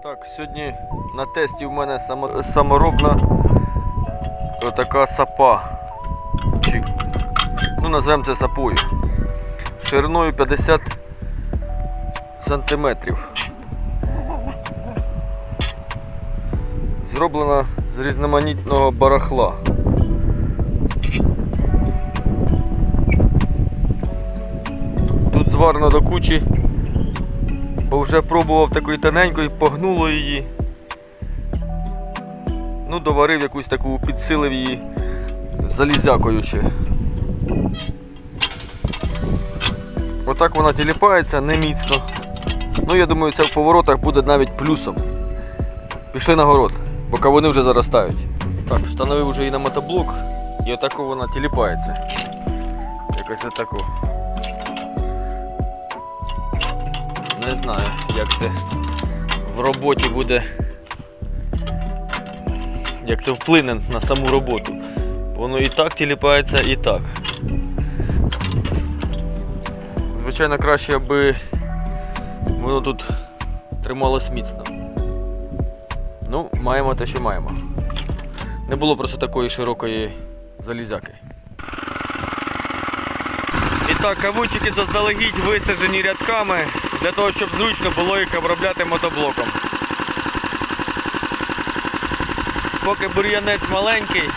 Так, сьогодні на тесті в мене само, саморобна така сапа. Чи, ну, називаємо це сапою. Шириною 50 сантиметрів. Зроблена з різноманітного барахла. Тут зварено до кучі бо вже пробував такої тоненької, погнуло її. Ну, доварив якусь таку, підсилив її залізякою ще. Отак вона тіліпається, не міцно. Ну, я думаю, це в поворотах буде навіть плюсом. Пішли на город, поки вони вже заростають. Так, встановив вже її на мотоблок і отако вона тіліпається. Якось отако. Не знаю, як це в роботі буде. Як це вплине на саму роботу. Воно і так тіліпається, і так. Звичайно, краще, аби воно тут трималось міцно. Ну, маємо те, що маємо. Не було просто такої широкої залізяки. Так, кавунчики заздалегідь висаджені рядками для того, щоб зручно було їх обробляти мотоблоком. Поки бур'янець маленький,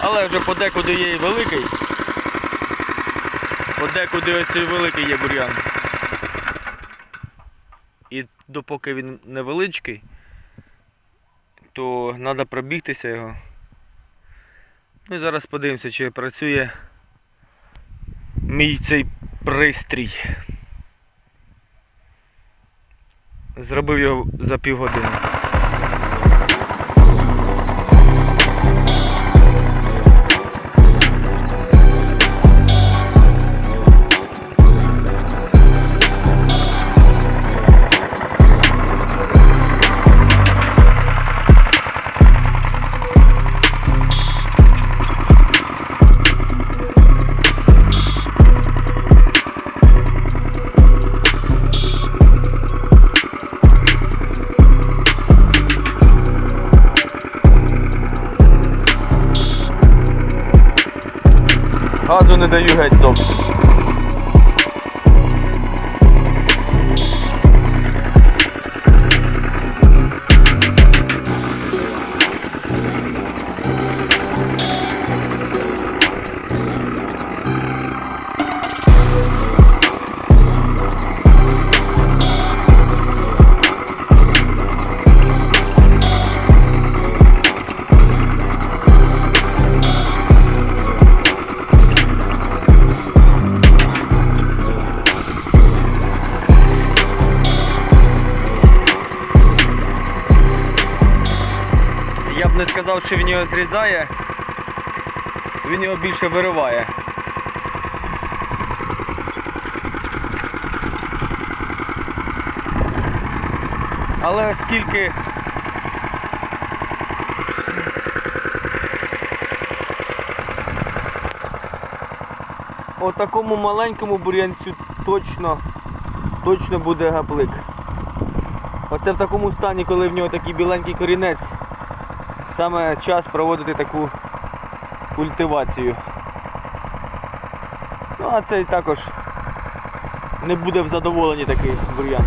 але вже подекуди є і великий. Подекуди ось і великий є бур'ян. І допоки він невеличкий, то треба пробігтися його. Ну і зараз подивимося, чи працює мій цей пристрій. Зробив його за півгодини. Газу не даю геть зовсім. Не сказав, що він його зрізає, він його більше вириває. Але оскільки о такому маленькому бур'янцю точно, точно буде гаплик. Оце в такому стані, коли в нього такий біленький корінець, саме час проводити таку культивацію. Ну а цей також не буде в задоволенні такий бур'ян.